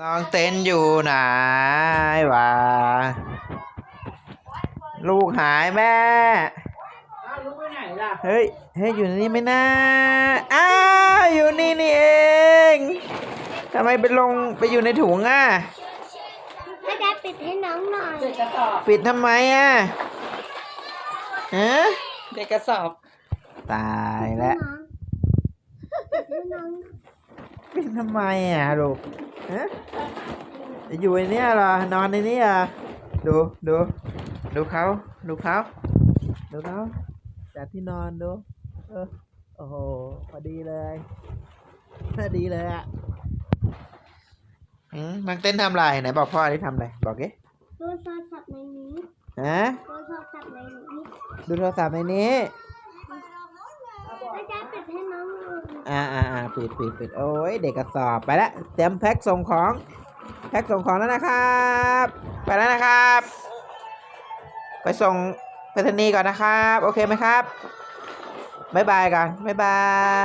น้องเต้นอยู่ไหนวะลูกหายแม่ อ้าวลูกไปไหนล่ะ เฮ้ย เฮ้ย อยู่ในนี่ไหมนะ อ้าว อยู่นี่นี่เอง ทำไมไปลงไปอยู่ในถุงอะแม่จะปิดให้น้องหน่อยเด็กกระสอบปิดทำไมอะฮะเด็กกระสอบ ตายแล้วปิดให้น้องปิดทำไมอะลูก ฮะจะอยู่ในเนี้ยเหรอนอนในนี้เหรอดูดูดูเขาดูเขาดูเขาจัดที่นอนดูเออโอ้โหพอดีเลยพอดีเลยอะอืมนังเต้นทำอะไรไหนบอกพ่อที่ทำอะไรบอกดิดูโทรศัพท์ในนี้ฮะดูโทรศัพท์ในนี้ดูโทรศัพท์ในนี้ แม่จะปิดให้น้องหน่ อยอ่าอ่าอ่าปิดปิดปิดโอ้ยเด็กกระสอบไปแล้วเตรียมแพ็คส่งของ แพ็คส่งของแล้วนะครับ ไปแล้วนะครับ ไปส่งไปรษณีย์ก่อนนะครับ โอเคไหมครับบ๊ายบายกันบ๊ายบาย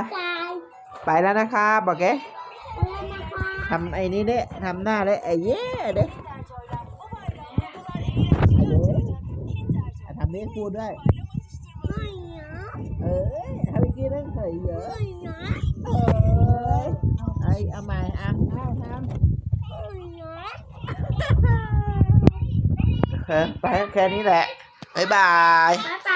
ตายไปแล้วนะครับบอกเก๋แล้วนะคะทำไอ้นี้เด้ทำหน้าเลยไอ้เย้เด้ทำนี้พูดด้วย ไม่นะ เอ้ยทำอีกทีนึงเฮ้ยเยอะไม่นะเอ้ยไอ้เอาใหม่อะเอาทำไม่นะเออไปแค่นี้แหละบ๊ายบายบ๊ายบ